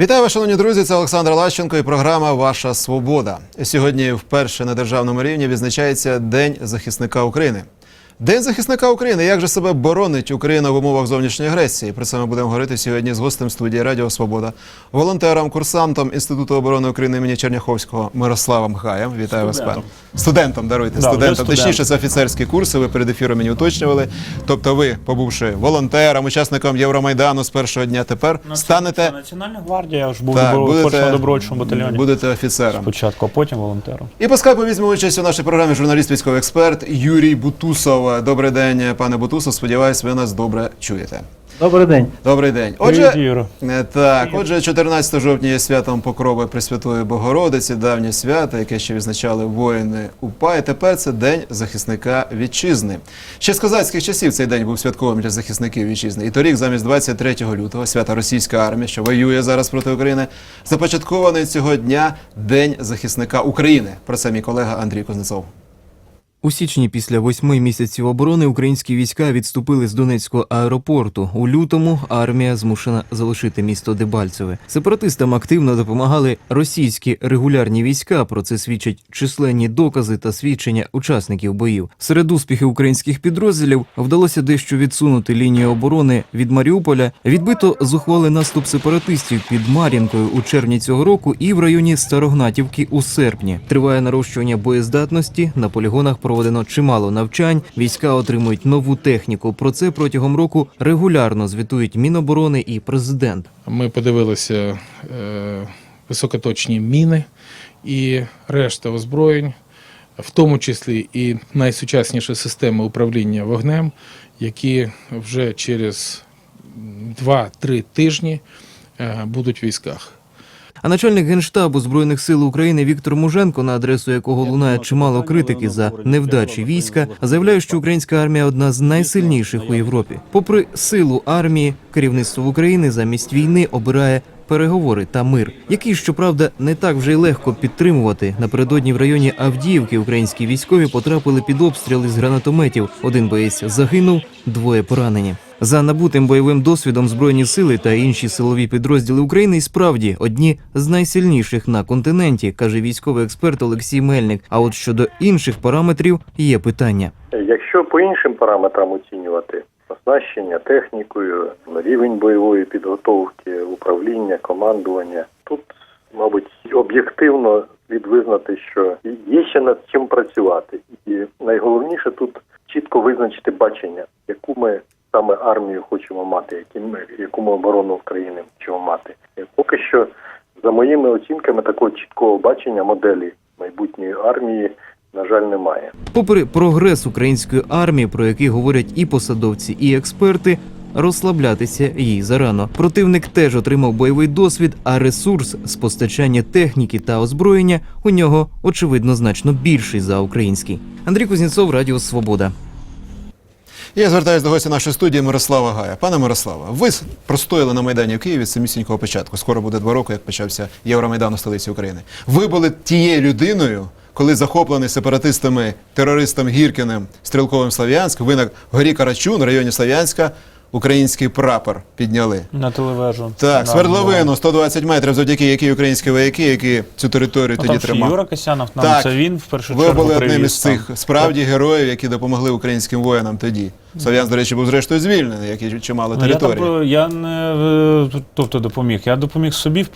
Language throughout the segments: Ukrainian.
Вітаю, вас, шановні друзі. Це Олександр Лащенко і програма Ваша Свобода. Сьогодні вперше на державному рівні відзначається День захисника України. День захисника України. Як же себе боронить Україна в умовах зовнішньої агресії? Про це ми будемо говорити сьогодні з гостем студії Радіо Свобода, волонтером, курсантом Інституту оборони України імені Черняховського Мирославом Гаєм. Вітаю вас, Студентом. Студентом даруйте, Да, вже студентом. студент. Точніше, це офіцерські курси. Ви перед ефіром мені уточнювали. Тобто, ви, побувши волонтером, учасником Євромайдану з першого дня, тепер станете Національна гвардія, я ж був Так, добро... будете, добровольчому батальйоні. будете офіцером. Спочатку, а потім волонтером. І по скайпу візьме участь у нашій програмі журналіст військовий експерт Юрій Бутусов. Добрий день, пане Бутусов. Сподіваюсь, ви нас добре чуєте. Добрий день. Добрий день. Отже, Юро. е, так, отже, 14 жовтня є святом Покрови Пресвятої Богородиці, давнє свято, яке ще відзначали воїни УПА. І тепер це День захисника вітчизни. Ще з козацьких часів цей день був святковим для захисників вітчизни. І торік, замість 23 лютого, свята російська армія, що воює зараз проти України, започаткований цього дня День захисника України. Про це мій колега Андрій Кузнецов. У січні після восьми місяців оборони українські війська відступили з Донецького аеропорту. У лютому армія змушена залишити місто Дебальцеве. Сепаратистам активно допомагали російські регулярні війська. Про це свідчать численні докази та свідчення учасників боїв. Серед успіхів українських підрозділів вдалося дещо відсунути лінію оборони від Маріуполя. Відбито зухвалий наступ сепаратистів під Мар'їнкою у червні цього року і в районі Старогнатівки у серпні. Триває нарощування боєздатності. На полігонах проведено чимало навчань. Війська отримують нову техніку. Про це протягом року регулярно звітують Міноборони і президент. Ми подивилися е, високоточні міни і решта озброєнь, в тому числі і найсучасніші системи управління вогнем, які вже через 2-3 тижні е, будуть в військах. А начальник генштабу збройних сил України Віктор Муженко, на адресу якого лунає чимало критики за невдачі війська, заявляє, що українська армія одна з найсильніших у Європі. Попри силу армії, керівництво України замість війни обирає. Переговори та мир, який щоправда не так вже й легко підтримувати. Напередодні в районі Авдіївки українські військові потрапили під обстріли з гранатометів. Один боєць загинув, двоє поранені. За набутим бойовим досвідом збройні сили та інші силові підрозділи України і справді одні з найсильніших на континенті, каже військовий експерт Олексій Мельник. А от щодо інших параметрів є питання. Якщо по іншим параметрам оцінювати оснащення технікою, рівень бойової підготовки, управління, командування, тут, мабуть, об'єктивно відвизнати, що є ще над чим працювати. І найголовніше тут чітко визначити бачення, яку ми саме армію хочемо мати, які ми, яку оборону України хочемо мати. Поки що, за моїми оцінками, такого чіткого бачення моделі майбутньої армії, на жаль, немає. Попри прогрес української армії, про який говорять і посадовці, і експерти. Розслаблятися їй зарано. Противник теж отримав бойовий досвід, а ресурс з постачання техніки та озброєння у нього очевидно значно більший за український. Андрій Кузнєцов, Радіо Свобода. Я звертаюся до гостя нашої студії Мирослава Гая. Пане Мирославе, ви простояли на Майдані в Києві з самісінького початку. Скоро буде два роки, як почався Євромайдан у столиці України. Ви були тією людиною, коли захоплений сепаратистами, терористом Гіркіним, стрілковим Слов'янськ, виник горі Карачун, в районі Слов'янська, український прапор підняли. На телевежу. Так, Да, свердловину було. 120 метрів, завдяки якій українські вояки, які цю територію Ну, тоді там тримали. Юра Касянов, нам Так. це він в першу Ви чергу були одним із цих справді героїв, які допомогли українським воїнам тоді. Слов'янськ, до речі, був зрештою звільнений, як і чимало Ну, я, території. там, е, я не е, тобто допоміг. Я допоміг собі, е,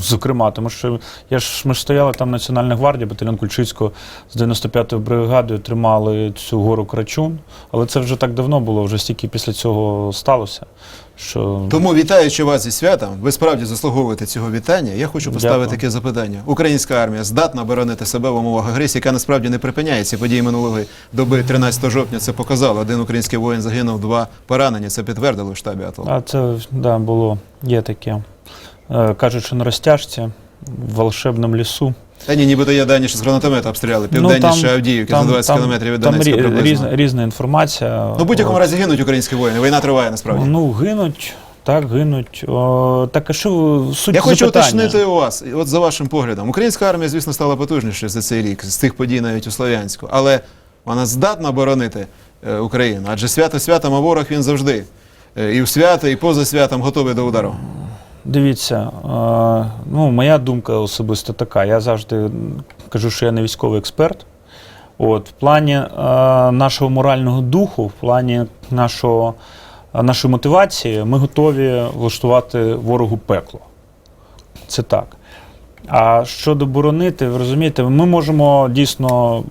зокрема, тому що я ж ми ж стояли там Національна гвардія, батальйон Кульчицького з 95-ю бригадою тримали цю гору Крачун. Але це вже так давно було, вже стільки після цього сталося. Що Тому вітаючи вас зі святом, ви справді заслуговуєте цього вітання. Я хочу поставити Дякую. таке запитання: Українська армія здатна оборонити себе в умовах агресії, яка насправді не припиняється. Події минулої доби 13 жовтня це показало. Один український воїн загинув, два поранені. Це підтвердили в штабі АТО. А це да, було, є таке. Е, Кажуть, що на розтяжці в волшебному лісу. Та ні, нібито є дані, що з гранатомета обстріляли південніше Авдіївки за 20 кілометрів від Ну, там Донецька приблизно. різна, різна інформація. Ну, в будь-якому разі гинуть українські воїни. Війна триває насправді. Ну, гинуть, так, гинуть. О, так, а що суть Я хочу запитання? уточнити у вас, от за вашим поглядом, українська армія, звісно, стала потужнішою за цей рік, з тих подій навіть у Слов'янську, але вона здатна боронити е, Україну, адже свято святом, а ворог він завжди. Е, і в свято, і поза святом готовий до удару. Дивіться, ну, моя думка особисто така. Я завжди кажу, що я не військовий експерт. От, в плані нашого морального духу, в плані нашого, нашої мотивації, ми готові влаштувати ворогу пекло. Це так. А щодо боронити, ви розумієте, ми можемо дійсно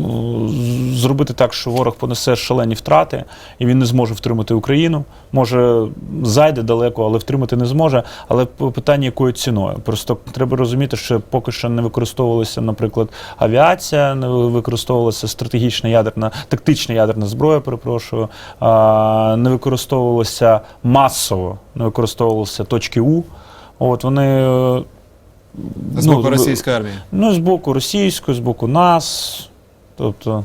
ну, зробити так, що ворог понесе шалені втрати, і він не зможе втримати Україну. Може, зайде далеко, але втримати не зможе. Але питання якою ціною. Просто треба розуміти, що поки що не використовувалася, наприклад, авіація, не використовувалася стратегічна ядерна, тактична ядерна зброя, перепрошую, не використовувалося масово, не використовувалися точки У. От вони. З ну, боку російської армії. Ну, з боку російської, з боку нас. Тобто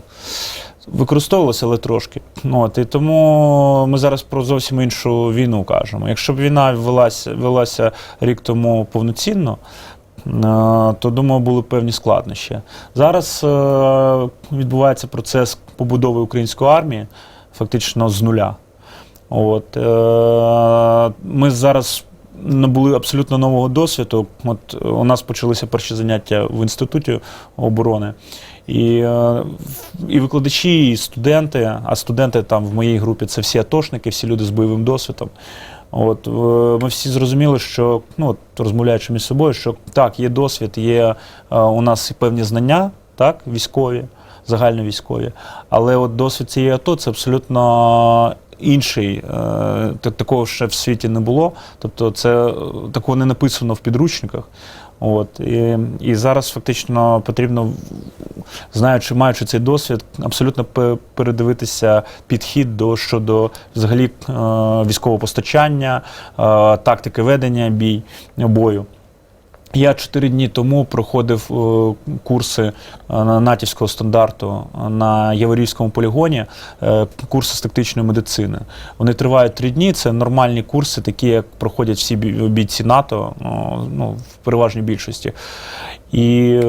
використовувалося, але трошки. Ну, От, і тому ми зараз про зовсім іншу війну кажемо. Якщо б війна велася, велася рік тому повноцінно, е, то думаю, були б певні складнощі. Зараз е, відбувається процес побудови української армії фактично з нуля. От, е, ми зараз набули абсолютно нового досвіду. От е, у нас почалися перші заняття в інституті оборони. І, е, і викладачі, і студенти, а студенти там в моїй групі це всі атошники, всі люди з бойовим досвідом. От, е, ми всі зрозуміли, що ну, от, розмовляючи між собою, що так, є досвід, є у нас і певні знання, так, військові, загальновійськові, але от досвід цієї АТО це абсолютно інший. е, Такого ще в світі не було. Тобто, це е, такого не написано в підручниках. От, і, і зараз фактично потрібно, знаючи, маючи цей досвід, абсолютно пе- передивитися підхід до щодо взагалі е, військового постачання, тактики ведення бій, бою. Я чотири дні тому проходив е, курси е, натівського стандарту на Яворівському полігоні, е, курси з тактичної медицини. Вони тривають три дні. Це нормальні курси, такі як проходять всі бійці НАТО, ну, в переважній більшості. І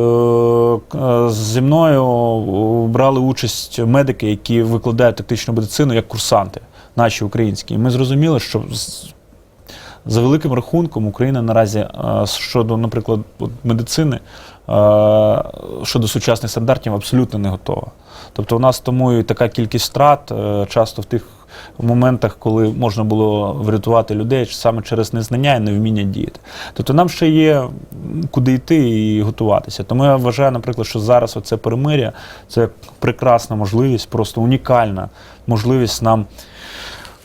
зі мною брали участь медики, які викладають тактичну медицину як курсанти, наші українські. І ми зрозуміли, що за великим рахунком Україна наразі е, щодо, наприклад, медицини, е, щодо сучасних стандартів абсолютно не готова. Тобто у нас тому і така кількість втрат е, часто в тих моментах, коли можна було врятувати людей саме через незнання і невміння діяти. Тобто нам ще є куди йти і готуватися. Тому я вважаю, наприклад, що зараз оце перемиря це прекрасна можливість, просто унікальна можливість нам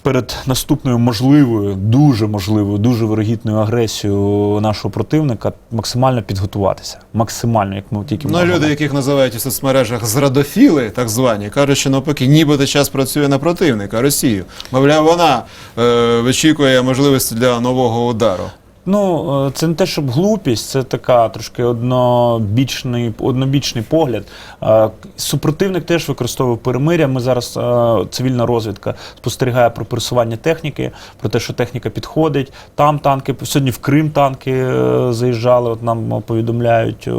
перед наступною можливою, дуже можливою, дуже вирогідною агресією нашого противника максимально підготуватися. Максимально, як ми тільки Ну, можемо. люди, яких називають у соцмережах зрадофіли, так звані, кажуть, що навпаки, нібито час працює на противника Росію. Мовляв, вона е, вичікує можливості для нового удару. Ну, е, це не те, щоб глупість, це така трошки однобічний, однобічний погляд. Е, Супротивник теж використовує перемиря. Ми зараз е, цивільна розвідка спостерігає про пересування техніки, про те, що техніка підходить. Там танки сьогодні в Крим танки заїжджали. От нам повідомляють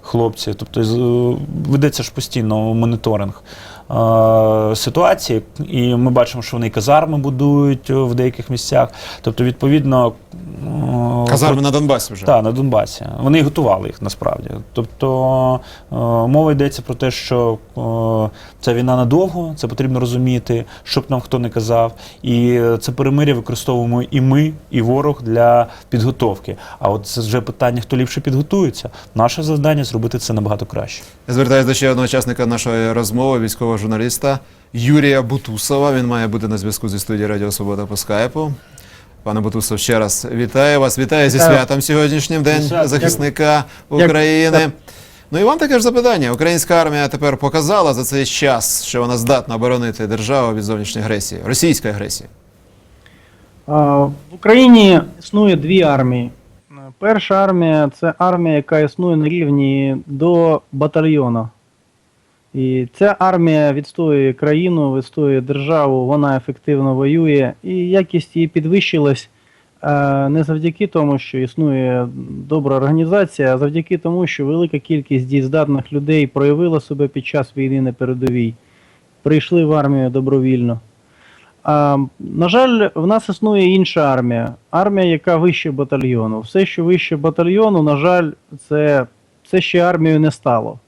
хлопці. Тобто ведеться ж постійно моніторинг. Ситуації, і ми бачимо, що вони казарми будують в деяких місцях. Тобто, відповідно, Казарми на Донбасі вже. так, на Донбасі. Вони готували їх насправді. Тобто е, мова йдеться про те, що е, ця війна надовго, це потрібно розуміти, щоб нам хто не казав. І е, це перемир'я використовуємо і ми, і ворог для підготовки. А от це вже питання, хто ліпше підготується. Наше завдання зробити це набагато краще. Я звертаюся до ще одного учасника нашої розмови, військового журналіста Юрія Бутусова. Він має бути на зв'язку зі студією Радіо Свобода по скайпу. Пане Бутусов, ще раз вітаю вас. Вітаю зі святом сьогоднішнім День захисника України. Ну і вам таке ж запитання. Українська армія тепер показала за цей час, що вона здатна оборонити державу від зовнішньої агресії, російської агресії. В Україні існує дві армії. Перша армія це армія, яка існує на рівні до батальйону. І ця армія відстоює країну, відстоює державу, вона ефективно воює, і якість її підвищилась е, не завдяки тому, що існує добра організація, а завдяки тому, що велика кількість дієздатних людей проявила себе під час війни на передовій, прийшли в армію добровільно. А, на жаль, в нас існує інша армія. Армія, яка вище батальйону. Все, що вище батальйону, на жаль, це, це ще армією не стало.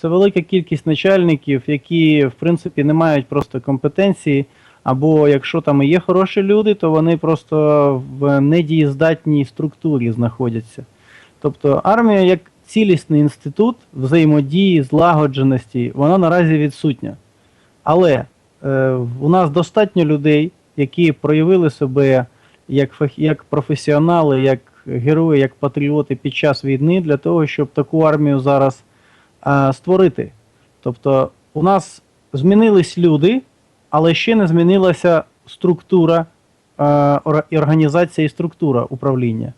Це велика кількість начальників, які, в принципі, не мають просто компетенції. Або якщо там і є хороші люди, то вони просто в недієздатній структурі знаходяться. Тобто армія як цілісний інститут взаємодії, злагодженості, вона наразі відсутня. Але е, у нас достатньо людей, які проявили себе як, як професіонали, як герої, як патріоти під час війни для того, щоб таку армію зараз е, створити. Тобто у нас змінились люди, але ще не змінилася структура е, і організація і структура управління.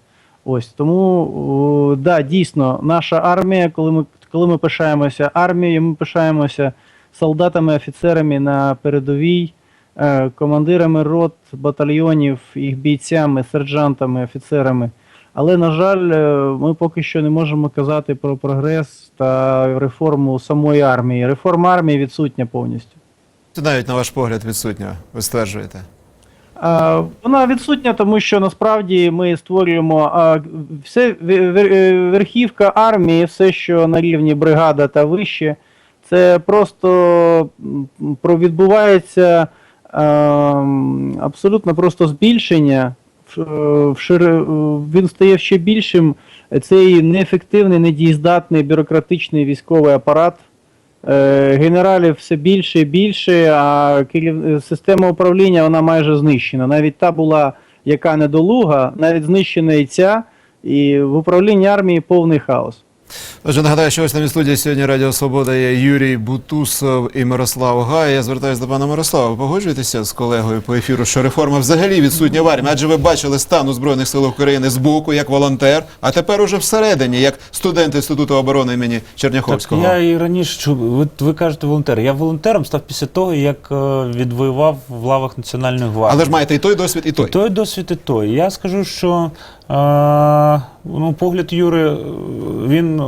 Ось тому о, да, дійсно, наша армія, коли ми коли ми пишаємося армією, ми пишаємося солдатами, офіцерами на передовій, е, командирами рот, батальйонів, їх бійцями, сержантами, офіцерами. Але, на жаль, е, ми поки що не можемо казати про прогрес та реформу самої армії. Реформа армії відсутня повністю. Це навіть на ваш погляд відсутня, ви стверджуєте. А, Вона відсутня, тому що насправді ми створюємо а, все ве- ве- е, верхівка армії, все, що на рівні бригада та вище, це просто про відбувається а, абсолютно просто збільшення. Е, шири- Він стає ще більшим. Цей неефективний, недієздатний бюрократичний військовий апарат. Е, Генералів все більше і більше, а система управління вона майже знищена. Навіть та була, яка недолуга, навіть знищена і ця, і в управлінні армії повний хаос. Отже, нагадаю, що ось на студії сьогодні Радіо Свобода є Юрій Бутусов і Мирослав Гай. Я звертаюся до пана Мирослава. Ви Погоджуєтеся з колегою по ефіру, що реформа взагалі відсутня в армії? Адже ви бачили стан у Збройних сил України з боку, як волонтер, а тепер уже всередині, як студент Інституту оборони імені Черняховського. Так, я і раніше чув, ви, ви кажете волонтер. Я волонтером став після того, як е, відвоював в лавах Національної гвардії. Але ж маєте і той досвід, і той. І той досвід, і той. Я скажу, що ну, погляд Юри, е, він, е,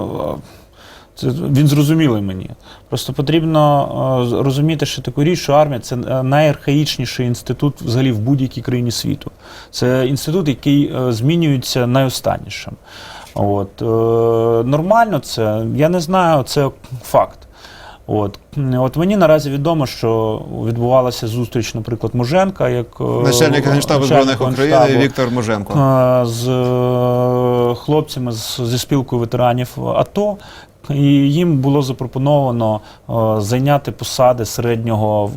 це, він зрозумілий мені. Просто потрібно е, розуміти, що таку річ, що армія це найархаїчніший інститут взагалі в будь-якій країні світу. Це інститут, який змінюється найостаннішим. От, нормально це, я не знаю, це факт. От. От мені наразі відомо, що відбувалася зустріч, наприклад, Муженка, як е, Начальник Генштабу Збройних України Віктор Муженко. е, з е, хлопцями з, зі спілкою ветеранів АТО. І їм було запропоновано е, зайняти посади середнього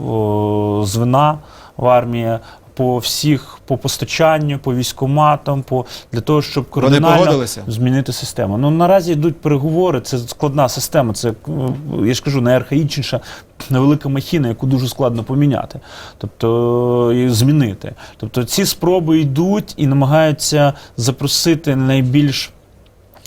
е, звена в армії по всіх, по постачанню, по військоматам, по для того, щоб кардинально змінити систему. Ну наразі йдуть переговори. Це складна система. Це я ж кажу, найархаїчніша невелика махіна, яку дуже складно поміняти, тобто і змінити. Тобто ці спроби йдуть і намагаються запросити найбільш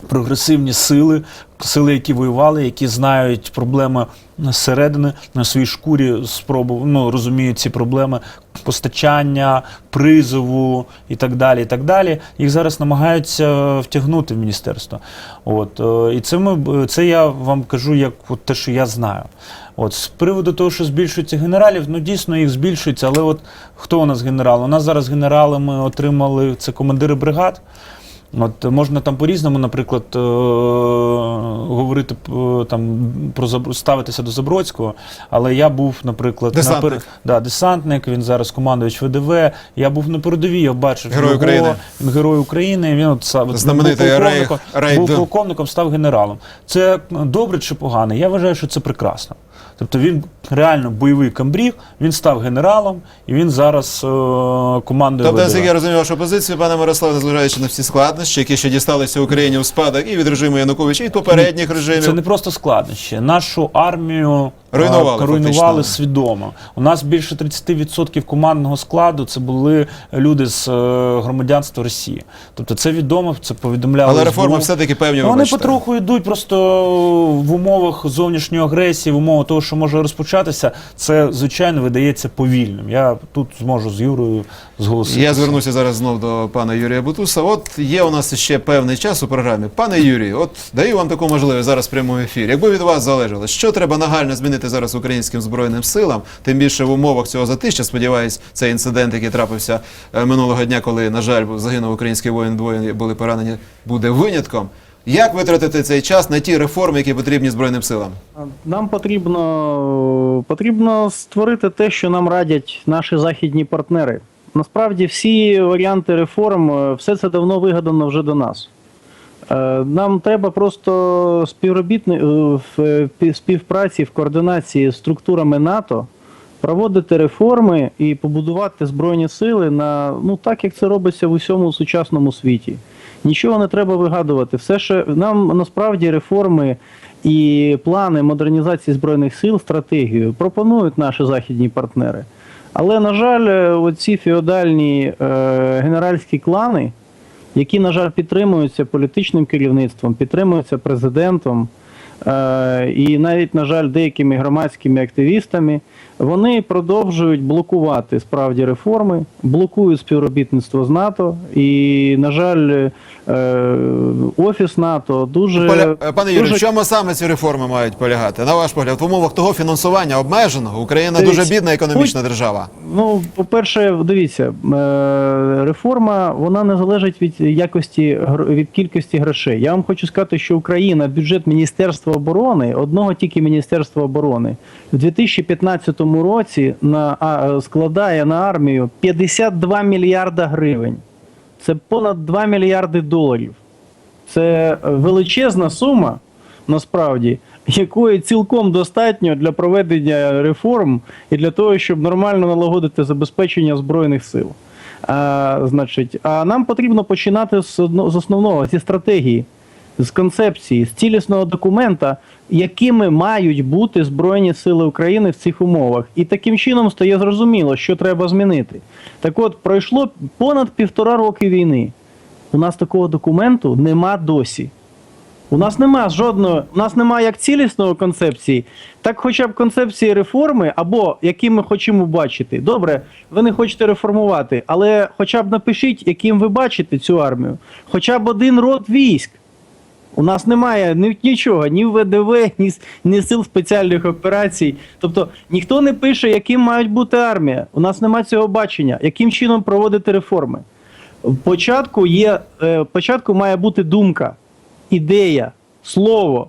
прогресивні сили, сили, які воювали, які знають проблеми зсередини на своїй шкурі, спробу, ну, розуміють ці проблеми постачання, призову і так далі. І так далі. Їх зараз намагаються втягнути в міністерство. От, е, і це, ми, це я вам кажу як от те, що я знаю. От, з приводу того, що збільшується генералів, ну дійсно їх збільшується, але от хто у нас генерал? У нас зараз генерали ми отримали це командири бригад. От можна там по-різному, наприклад, е- говорити е, там про ставитися до Забродського, але я був, наприклад, Десантник. на пер- да, десантник. Він зараз командувач ВДВ. Я був на передовій, я бачив Герой його. України. Він герой України. Він от Знаменитий був полковником, рейд. був полковником, став генералом. Це добре чи погано? Я вважаю, що це прекрасно. Тобто він реально бойовий камбріг, він став генералом і він зараз е- командує Тобто, наскільки я розумію вашу позицію, пане Мирославе, незважаючи на всі складнощі, які ще дісталися Україні в спадок і від режиму Януковича, і від попередніх режимів. Це не просто складнощі. Нашу армію Руйнували, руйнували свідомо. У нас більше 30% командного складу це були люди з е, громадянства Росії. Тобто це відомо, це повідомляли. Але реформи все-таки певні Вони потроху йдуть просто в умовах зовнішньої агресії, в умовах того, що може розпочатися, це звичайно видається повільним. Я тут зможу з Юрою зголоситися. Я звернуся зараз знов до пана Юрія Бутуса. От є у нас ще певний час у програмі. Пане Юрію, от даю вам таку можливість зараз в ефірі. Якби від вас залежало, що треба нагально змінити зараз українським збройним силам, тим більше в умовах цього затища, сподіваюсь, цей інцидент, який трапився е, минулого дня, коли, на жаль, загинув український воїн, двоє були поранені, буде винятком. Як витратити цей час на ті реформи, які потрібні збройним силам? Нам потрібно, потрібно створити те, що нам радять наші західні партнери. Насправді, всі варіанти реформ, е, все це давно вигадано вже до нас. Е, Нам треба просто співробітни е, в співпраці, в координації з структурами НАТО проводити реформи і побудувати збройні сили на ну так, як це робиться в усьому сучасному світі. Нічого не треба вигадувати. Все, що нам насправді реформи і плани модернізації збройних сил, стратегію пропонують наші західні партнери. Але, на жаль, е, оці феодальні е, генеральські клани, які, на жаль, підтримуються політичним керівництвом, підтримуються президентом, е, і навіть, на жаль, деякими громадськими активістами, вони продовжують блокувати справді реформи, блокують співробітництво з НАТО. І, на жаль, е, офіс НАТО дуже Поля... Пане Юрію, дуже чому саме ці реформи мають полягати? На ваш погляд, в умовах того фінансування обмеженого Україна Дивіться, дуже бідна економічна держава. Ну, по-перше, дивіться, е, реформа вона не залежить від якості від кількості грошей. Я вам хочу сказати, що Україна бюджет Міністерства оборони, одного тільки Міністерства оборони, в 2015 році на а, складає на армію 52 мільярда гривень. Це понад 2 мільярди доларів. Це величезна сума, насправді, якої цілком достатньо для проведення реформ і для того, щоб нормально налагодити забезпечення збройних сил. А, значить, а нам потрібно починати з, з основного, зі стратегії, з концепції, з цілісного документа, якими мають бути Збройні Сили України в цих умовах. І таким чином стає зрозуміло, що треба змінити. Так от, пройшло понад півтора роки війни. У нас такого документу нема досі. У нас нема жодного, у нас немає як цілісної концепції, так хоча б концепції реформи, або які ми хочемо бачити. Добре, ви не хочете реформувати, але хоча б напишіть, яким ви бачите цю армію. Хоча б один род військ. У нас немає ні, нічого, ні ВДВ, ні, ні сил спеціальних операцій. Тобто ніхто не пише, яким мають бути армія. У нас немає цього бачення, яким чином проводити реформи. Початку є е, початку має бути думка, ідея, слово.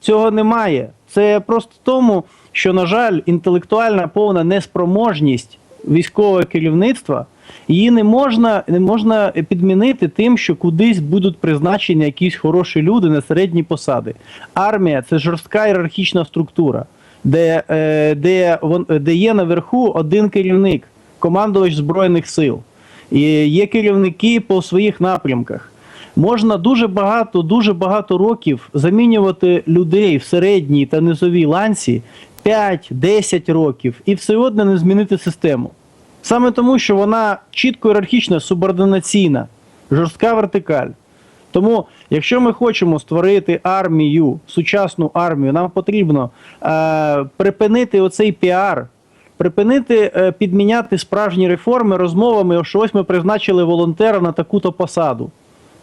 Цього немає. Це просто тому, що, на жаль, інтелектуальна повна неспроможність військового керівництва її не можна, не можна підмінити тим, що кудись будуть призначені якісь хороші люди на середні посади. Армія це жорстка ієрархічна структура, де, е, де, де є наверху один керівник, командувач Збройних сил. І є керівники по своїх напрямках. Можна дуже багато, дуже багато років замінювати людей в середній та низовій ланці 5-10 років і все одно не змінити систему. Саме тому, що вона чітко ієрархічна, субординаційна, жорстка вертикаль. Тому, якщо ми хочемо створити армію, сучасну армію, нам потрібно е, припинити оцей піар, припинити е, підміняти справжні реформи розмовами, що ось ми призначили волонтера на таку-то посаду.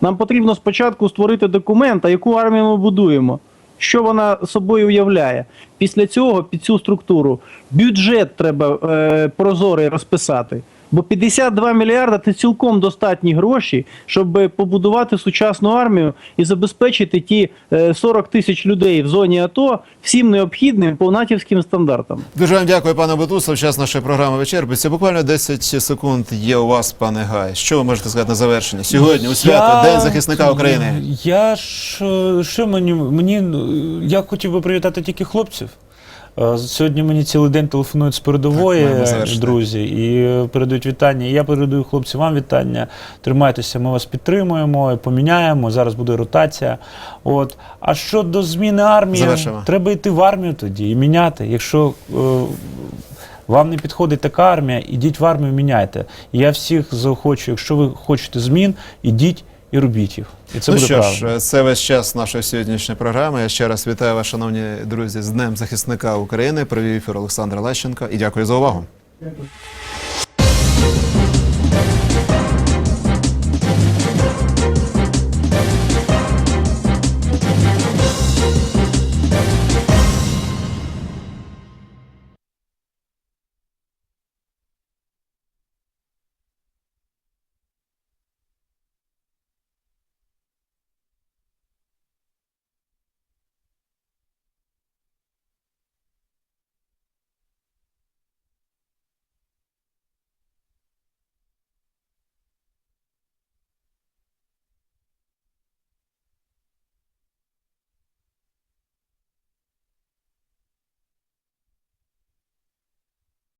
Нам потрібно спочатку створити документ, а яку армію ми будуємо, що вона собою уявляє. Після цього під цю структуру бюджет треба е, прозорий розписати. Бо 52 мільярда це цілком достатні гроші, щоб побудувати сучасну армію і забезпечити ті е, 40 тисяч людей в зоні АТО всім необхідним по натівським стандартам. Дуже вам дякую, пане Бутусов. Час нашої програми вичерпується. Буквально 10 секунд є у вас, пане Гай. Що ви можете сказати на завершення? Сьогодні у свято День захисника України. Я, я ж е, що мені мені е, я хотів би привітати тільки хлопців. Е, Сьогодні мені цілий день телефонують з передової Так, друзі і передають вітання. І я передаю хлопцям вам вітання. Тримайтеся, ми вас підтримуємо, поміняємо. Зараз буде ротація. От. А щодо зміни армії, Завершимо. треба йти в армію тоді і міняти. Якщо е, вам не підходить така армія, ідіть в армію, міняйте. Я всіх заохочую, якщо ви хочете змін, ідіть і робіть їх. І це ну буде що правильно. ж, це весь час нашої сьогоднішньої програми. Я ще раз вітаю вас, шановні друзі, з Днем захисника України. Провів ефір Олександр Лещенко і дякую за увагу. Дякую.